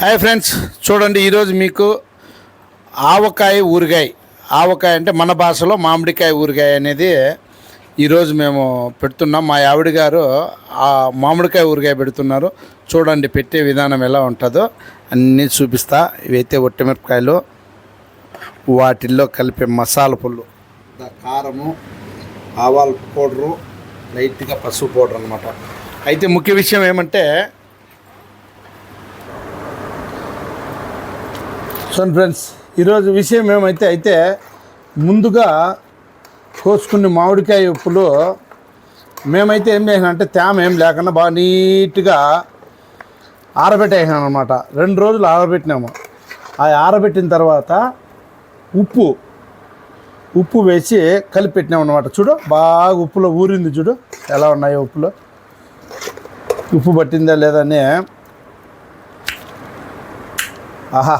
Hi friends చూడండి ఈరోజు మీకు ఆవకాయ ఊరగాయ. ఆవకాయ అంటే మన భాషలో మామిడికాయ ఊరిగాయ అనేది ఈరోజు మేము పెడుతున్నాం. మా ఆవిడ గారు ఆ మామిడికాయ ఊరగాయ పెడుతున్నారు. చూడండి పెట్టే విధానం ఎలా ఉంటుందో అన్నీ చూపిస్తా. ఇవైతే ఒట్టిమిరపకాయలు వాటిల్లో కలిపే మసాలా పుల్లు. కారము ఆవాల పౌడరు లైట్గా పసుపు పౌడర్ అనమాట అయితే ముఖ్య విషయం ఏమంటే చూడండి ఫ్రెండ్స్ ఈరోజు విషయం ఏమైతే అయితే ముందుగా కోసుకున్న మామిడికాయ ఉప్పులు మేమైతే ఏం చేసినా అంటే తేమ ఏం లేకుండా బాగా నీట్గా ఆరబెట్టేసాం అనమాట రెండు రోజులు ఆరబెట్టినాము. ఆ ఆరబెట్టిన తర్వాత ఉప్పు ఉప్పు వేసి కలిపెట్టినాం అనమాట చూడు బాగా ఉప్పులో ఊరింది చూడు ఎలా ఉన్నాయో ఉప్పులో. ఉప్పు పట్టిందా లేదా అని ఆహా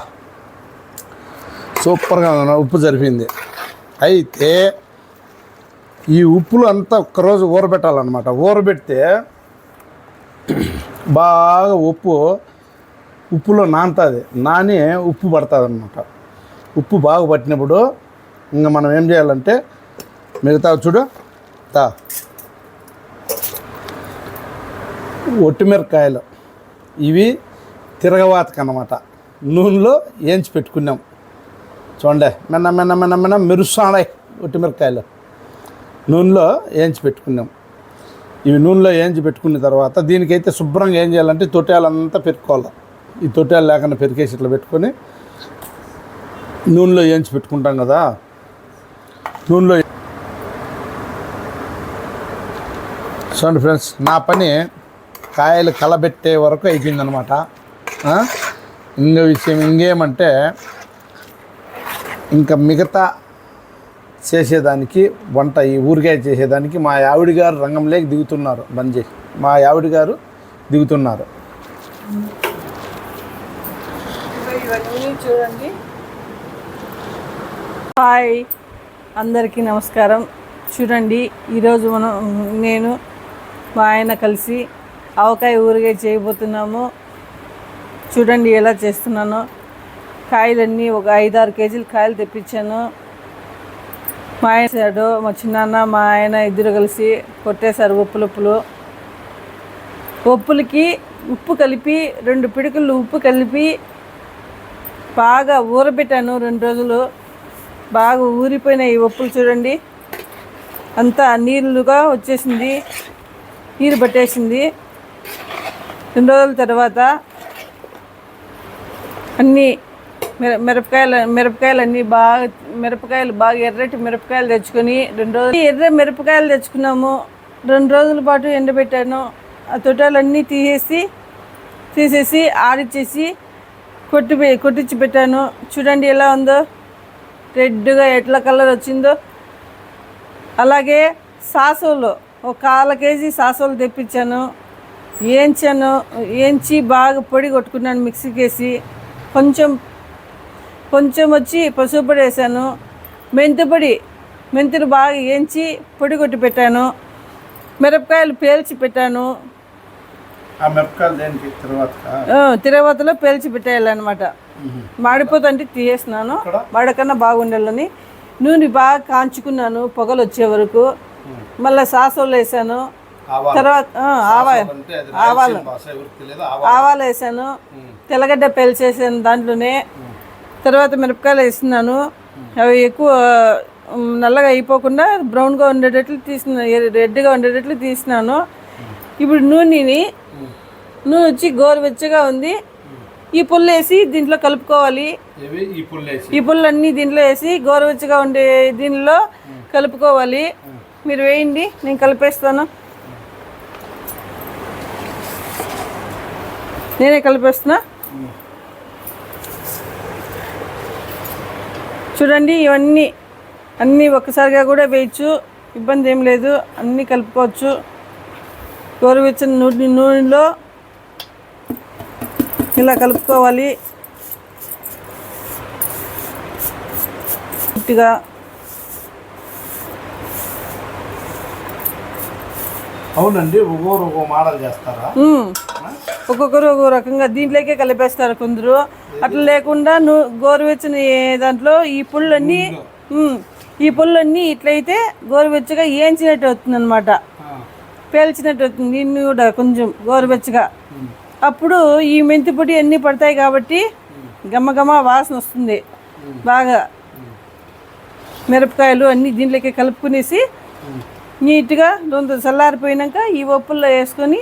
సూపర్గా ఉన్న ఉప్పు జరిపింది. అయితే ఈ ఉప్పులు అంతా ఒక్కరోజు ఊరబెట్టాలన్నమాట. ఊరబెడితే బాగా ఉప్పు ఉప్పులో నానుతుంది. నాని ఉప్పు పడుతుంది అనమాట ఉప్పు బాగా పట్టినప్పుడు ఇంకా మనం ఏం చేయాలంటే మిగతా చూడు తా ఒట్టిమిరకాయలు ఇవి తిరగవాతకు నూనెలో ఏంచి పెట్టుకున్నాం. చూడండి. మిన్న మిన్న మిన్న మిన్న మెరుస్తాయి ఒట్టిమిరకాయలు నూనెలో వేయించి పెట్టుకున్నాం. ఇవి నూనెలో వేయించి పెట్టుకున్న తర్వాత దీనికైతే శుభ్రంగా ఏం చేయాలంటే తొట్టాలంతా పెట్టుకోవాలి ఈ తొట్టాలు లేకుండా పెరికేసి ఇట్లా పెట్టుకొని నూనెలో వేయించి పెట్టుకుంటాం కదా. నూనెలో చూడండి ఫ్రెండ్స్ నా పని కాయలు కలబెట్టే వరకు అయిపోయిందనమాట ఇంకో విషయం ఇంకేమంటే ఇంకా మిగతా చేసేదానికి వంట ఈ ఊరికాయ చేసేదానికి మా ఆవిడ గారు రంగంలోకి దిగుతున్నారు బంద్ చేసి మా ఆవిడ గారు దిగుతున్నారు. చూడండి. హాయ్ అందరికీ నమస్కారం. చూడండి ఈరోజు మనం నేను మా ఆయన కలిసి ఆవకాయ ఊరికాయ చేయబోతున్నాము. చూడండి ఎలా చేస్తున్నానో. కాయలన్నీ ఒక ఐదారు కేజీలు కాయలు తెప్పించాను. మా ఆయన చేశాడు మా చిన్నాన్న మా ఆయన ఇద్దరు కలిసి కొట్టేశారు ఉప్పులు ఉప్పులు. ఉప్పులకి ఉప్పు కలిపి రెండు పిడికలు ఉప్పు కలిపి బాగా ఊరబెట్టాను రెండు రోజులు. బాగా ఊరిపోయిన ఈ ఉప్పులు చూడండి. అంతా నీళ్ళుగా వచ్చేసింది నీరు పట్టేసింది. రెండు రోజుల తర్వాత అన్నీ మిర మిరపకాయలు మిరపకాయలు అన్నీ బాగా మిరపకాయలు బాగా ఎర్రటి మిరపకాయలు తెచ్చుకొని రెండు రోజులు ఎర్ర మిరపకాయలు తెచ్చుకున్నాము. రెండు రోజుల పాటు ఎండబెట్టాను. ఆ తొట్టాలన్నీ తీసేసి తీసేసి ఆడిచ్చేసి కొట్టి కొట్టించి పెట్టాను. చూడండి ఎలా ఉందో. రెడ్గా ఎట్లా కలర్ వచ్చిందో. అలాగే సాసోలు ఒక కాల కేజీ సాసోలు తెప్పించాను. ఏంచాను ఏంచి బాగా పొడి కొట్టుకున్నాను మిక్సీకి వేసి కొంచెం కొంచెం వచ్చి పసుపు పొడి వేసాను. మెంతిపొడి మెంతులు బాగా ఏంచి పొడి కొట్టి పెట్టాను. మిరపకాయలు పేల్చి పెట్టాను. తిరువతలో పేల్చి పెట్టేయాలన్నమాట. మాడిపోతుంటే తీసేసినాను వాడకన్నా బాగుండాలని. నూనె బాగా కాంచుకున్నాను పొగలు వచ్చే వరకు. మళ్ళీ సాసోలు వేసాను. తర్వాత ఆవాలు. ఆవాలు. ఆవాలు. వేసాను. తెల్లగడ్డ పేల్చేసాను దాంట్లోనే. తర్వాత మిరపకాయలు వేస్తున్నాను. అవి ఎక్కువ నల్లగా అయిపోకుండా బ్రౌన్గా ఉండేటట్లు తీసిన రెడ్గా ఉండేటట్లు తీసినాను. ఇప్పుడు నూనెని నూనె వచ్చి గోరువెచ్చగా ఉంది. ఈ పుల్లు వేసి దీంట్లో కలుపుకోవాలి. ఈ పుల్లు అన్నీ దీంట్లో వేసి గోరువెచ్చగా ఉండే దీనిలో కలుపుకోవాలి. మీరు వేయండి నేను కలిపేస్తాను. నేనే కలిపేస్తున్నా. చూడండి ఇవన్నీ అన్నీ ఒక్కసారిగా కూడా వేయచ్చు. ఇబ్బంది ఏం లేదు అన్నీ కలుపుకోవచ్చు. గోరువెచ్చని నూనె నూనెలో ఇలా కలుపుకోవాలి. గట్టిగా అవునండి ఒక్కొరు ఒక్కో మోడల్ చేస్తారా? ఒక్కొక్కరు ఒక్కొక్క రకంగా దీంట్లోకే కలిపేస్తారు కొందరు. అట్లా లేకుండా నువ్వు గోరువెచ్చని దాంట్లో ఈ ఉమ్, ఈ పుల్లన్నీ ఇట్లయితే గోరువెచ్చగా ఏంచినట్టు అవుతుంది అనమాట పేల్చినట్టు అవుతుంది దీన్ని కూడా కొంచెం గోరువెచ్చగా. అప్పుడు ఈ మెంతి పొడి అన్నీ పడతాయి కాబట్టి గమగమ వాసన వస్తుంది బాగా. మిరపకాయలు అన్నీ దీంట్లోకి కలుపుకునేసి నీట్గా రెండు చల్లారిపోయినాక ఈ ఒప్పుల్లో వేసుకొని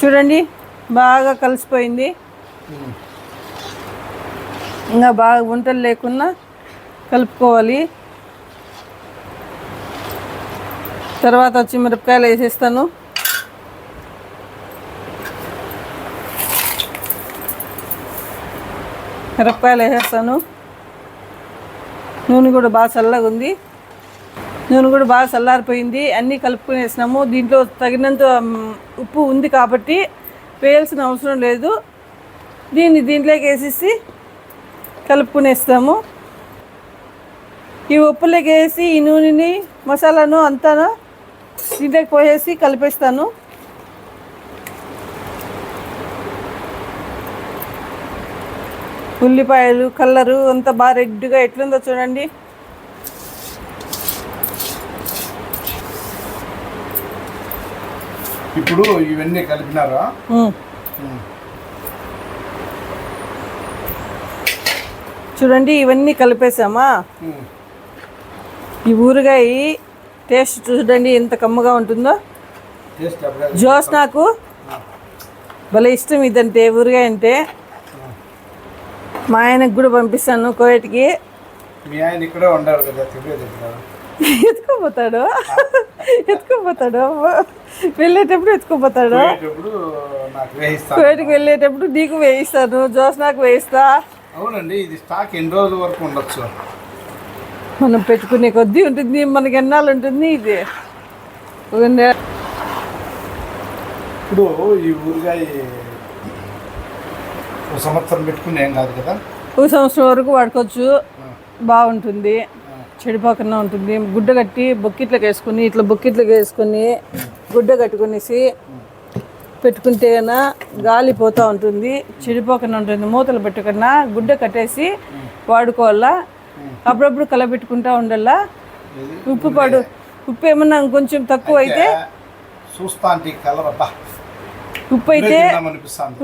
చూడండి బాగా కలిసిపోయింది. ఇంకా బాగా వంటలు లేకుండా కలుపుకోవాలి. తర్వాత వచ్చి మిరపకాయలు వేసేస్తాను. మిరపకాయలు వేసేస్తాను. నూనె కూడా బాగా చల్లగా ఉంది. నూనె కూడా బాగా చల్లారిపోయింది. అన్నీ కలుపుకొని వేసినాము దీంట్లో తగినంత ఉప్పు ఉంది కాబట్టి వేయాల్సిన అవసరం లేదు. దీన్ని దీంట్లోకి వేసేసి కలుపుకునేస్తాము. ఈ ఉప్పులోకి వేసి ఈ నూనెని మసాలాను అంతాను దీంట్లోకి పోసేసి కలిపేస్తాను. ఉల్లిపాయలు కలరు అంతా బాగా రెడ్గా ఎట్లుందో చూడండి. ఇప్పుడు ఇవన్నీ కలిపినారా. చూడండి ఇవన్నీ కలిపేసామా? ఈ ఊరగాయ టేస్ట్ చూడండి ఎంత కమ్మగా ఉంటుందో. జోస్ నాకు. భలే ఇష్టం ఇదంటే ఊరగాయ అంటే. మా ఆయనకు కూడా పంపిస్తాను కోయట్కి. మీ ఆయన ఇక్కడే ఉండారు కదా ఎత్తుకోపోతాడు. ఎత్తుకోపోతాడు. వెళ్ళేటప్పుడు ఎత్తుకోపోతాడు. కోయట్కి వెళ్ళేటప్పుడు నీకు వేయిస్తాను జోస్ నాకు వేయిస్తా. అవునండి ఇది స్టాక్ ఎన్ని రోజుల వరకు ఉండొచ్చు? మనం పెట్టుకునే కొద్దీ ఉంటుంది మనకి ఎన్నాళ్ళు ఉంటుంది ఇది. ఇప్పుడు ఈ ఊరిగాయ ఒక సంవత్సరం పెట్టుకుని ఏం కాదు కదా? ఒక సంవత్సరం వరకు వాడుకోవచ్చు. బాగుంటుంది. చెడిపోకుండా ఉంటుంది. గుడ్డ కట్టి బొక్కిట్లకు వేసుకొని ఇట్లా బొక్కిట్లకు వేసుకొని గుడ్డ కట్టుకునేసి పెట్టుకుంటే కన్నా గాలి పోతూ ఉంటుంది. చెడిపోకుండా ఉంటుంది. మూతలు పెట్టుకున్నా గుడ్డ కట్టేసి వాడుకోవాలా? అప్పుడప్పుడు కలబెట్టుకుంటా ఉండాలా? ఉప్పు పడు. ఉప్పు ఏమన్నా కొంచెం తక్కువ అయితే చూస్తా అంటే ఈ కలర్ అబ్బా. ఉప్పు అయితే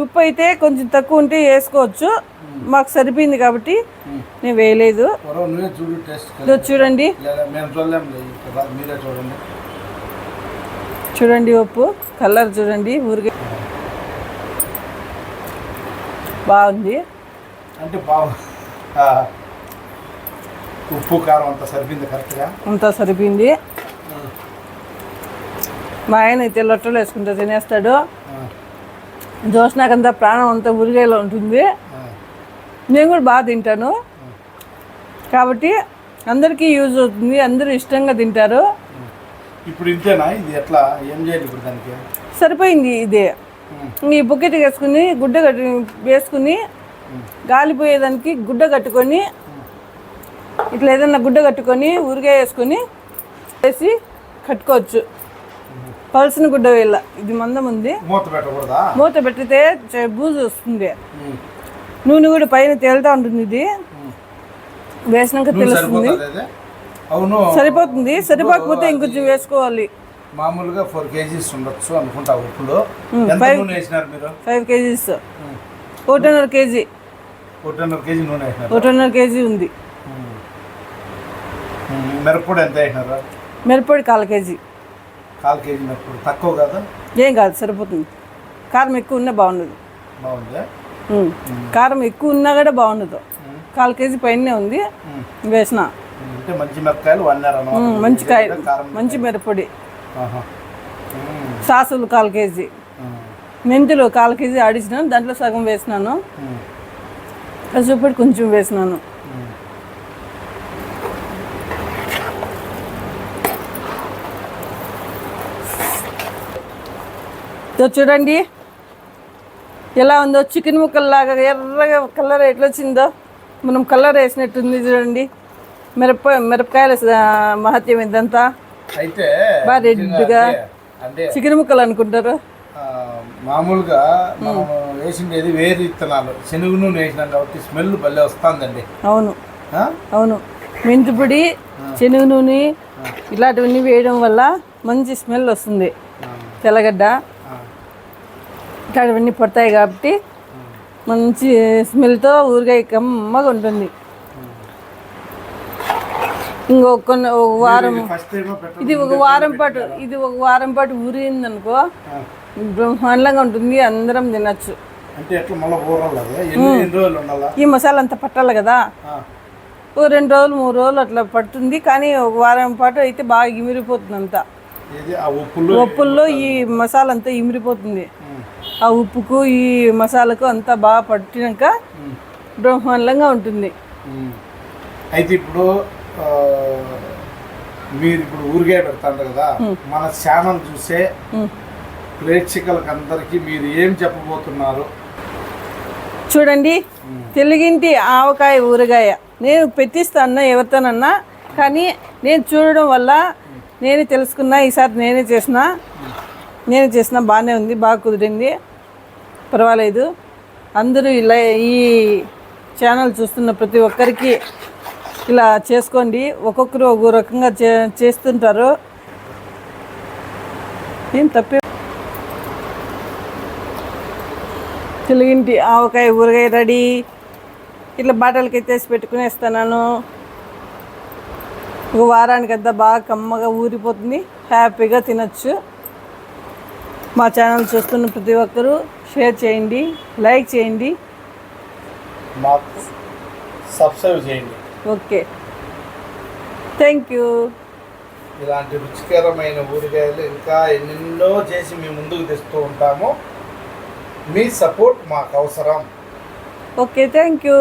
ఉప్పు అయితే కొంచెం తక్కువ ఉంటే వేసుకోవచ్చు. మాకు సరిపోయింది కాబట్టి నేను వేయలేదు. చూడండి. చూడండి. ఉప్పు కలర్ చూడండి ఊరికే బాగుంది. అంటే ఉప్పు కారం అంతా సరిపోయింది కరెక్ట్గా? అంతా సరిపోయింది. మా ఆయన అయితే లొట్టలు వేసుకుంటూ తినేస్తాడు. జోష్నాకంతా ప్రాణం అంతా ఊరిగాయలో ఉంటుంది. నేను కూడా బాగా తింటాను. కాబట్టి అందరికీ యూజ్ అవుతుంది అందరూ ఇష్టంగా తింటారు. ఇప్పుడు ఇంతేనా? ఇది ఎట్లా? ఏం చేయాలి ఇప్పుడు దానికి? సరిపోయింది ఇది. ఈ బుకెట్ వేసుకుని గుడ్డ కట్టి వేసుకుని గాలిపోయేదానికి గుడ్డ కట్టుకొని ఇట్లా ఏదైనా గుడ్డ కట్టుకొని ఊరిగా వేసుకొని వేసి కట్టుకోవచ్చు. పలసిన గుడ్డ వేయాల ఇది మందం ఉంది. మూత పెట్టకూడదా? మూత పెట్టితే బూజు వస్తుంది. నూనె కూడా పైన తేలుతా ఉంటుంది ఇది. వేసినాక తెలుస్తుంది. అవును. సరిపోతుంది. సరిపోకపోతే ఇంకొంచెం వేసుకోవాలి. మామూలుగా ఫోర్ కేజీస్ ఉండొచ్చు అనుకుంటా ఉప్పులు నూనె వేసినారు మీరు? Five kgs. ఒకటిన్నర కేజీ. ఒకటిన్నర కేజీ నూనె ఒకటిన్నర కేజీ ఉంది. మిరప్పొడి ఎంత వేసినారు? మిరపొడి కాల్ కేజీ. కాల్ కేజీ తక్కువ కదా? ఏం కాదు సరిపోతుంది. కారం ఎక్కువ ఉన్నా బాగుండదు. బాగుంది. కారం ఎక్కువ ఉన్నా కూడా బాగుండదు. కాల్ కేజీ పైనే ఉంది. వేసిన. అంటే మంచి మిరపకాయలు అన్నమాట. మంచి కాయ మంచి మిరపొడి. సాసులు కాల్ కేజీ మెంతులు కాల్ కేజీ ఆడించినాను దాంట్లో సగం వేసినాను. ఉమ్, కసుపొడి కొంచెం వేసినాను. చూడండి. ఎలా ఉందో చికెన్ ముక్కల్లాగా ఎర్రగా కలర్ ఎట్లా వచ్చిందో. మనం కలర్ వేసినట్టుంది చూడండి. మిరప మిరపకాయల మహత్యం ఇదంతా. అయితే బాగా రెడ్గా చికెన్ ముక్కలు అనుకుంటారు. మామూలుగా మనం వేసిండేది వేరు విత్తనాలు శనగ నూనె వేసినాం కాబట్టి స్మెల్ భలే వస్తుందండి. అవును? అవును. మెంతిపొడి శనగ నూనె ఇలాంటివన్నీ వేయడం వల్ల మంచి స్మెల్ వస్తుంది. తెల్లగడ్డ ఇట్లాంటివన్నీ పడతాయి కాబట్టి మంచి స్మెల్తో ఊరగాయ కమ్మగా ఉంటుంది. ఇంకో కొన్ని ఒక వారం ఇది ఒక వారం పాటు ఇది ఒక వారం పాటు ఊరిందనుకో బ్రహ్మాండంగా ఉంటుంది అందరం తినచ్చు. ఈ మసాలా అంతా పట్టాలి కదా? ఓ రెండు రోజులు మూడు రోజులు అట్లా పడుతుంది కానీ ఒక వారం పాటు అయితే బాగా ఇమిరిపోతుంది అంతా ఉప్పుల్లో ఈ మసాలా అంతా ఇమిరిపోతుంది. ఆ ఉప్పుకు ఈ మసాలాకు అంతా బాగా పట్టినాక బ్రహ్మాండంగా ఉంటుంది. అయితే ఇప్పుడు మీరు ఇప్పుడు ఊరికే పెడతారు కదా మన ఛానల్ చూసే. ప్రేక్షకులకు అందరికీ మీరు ఏం చెప్పబోతున్నారు? చూడండి తెలుగింటి ఆవకాయ ఊరగాయ. నేను పెట్టిస్తాను ఎవరితోనన్నా కానీ నేను చూడడం వల్ల నేను తెలుసుకున్నా ఈసారి నేనే చేసిన నేనే చేసిన బాగానే ఉంది బాగా కుదిరింది. పర్వాలేదు. అందరూ ఇలా ఈ ఛానల్ చూస్తున్న ప్రతి ఒక్కరికి ఇలా చేసుకోండి. ఒక్కొక్కరు ఒక్కో రకంగా చే చేస్తుంటారు. ఏం తప్పే? తెలుగింటి ఆవకాయ ఊరగాయ రెడీ. ఇట్లా బాటలకి ఎత్తేసి పెట్టుకునేస్తున్నాను. ఒక వారానికి అంతా బాగా కమ్మగా ఊరిపోతుంది. హ్యాపీగా తినచ్చు. మా ఛానల్ చూస్తున్న ప్రతి ఒక్కరూ షేర్ చేయండి లైక్ చేయండి. మాకు సబ్స్క్రైబ్ చేయండి. ఓకే. Thank you. ఇలాంటి రుచికరమైన ఊరికాయలు ఇంకా ఎన్నెన్నో చేసి మీ ముందుకు తెస్తూ ఉంటాము. మీ సపోర్ట్ మాకు అవసరం. Okay thank you.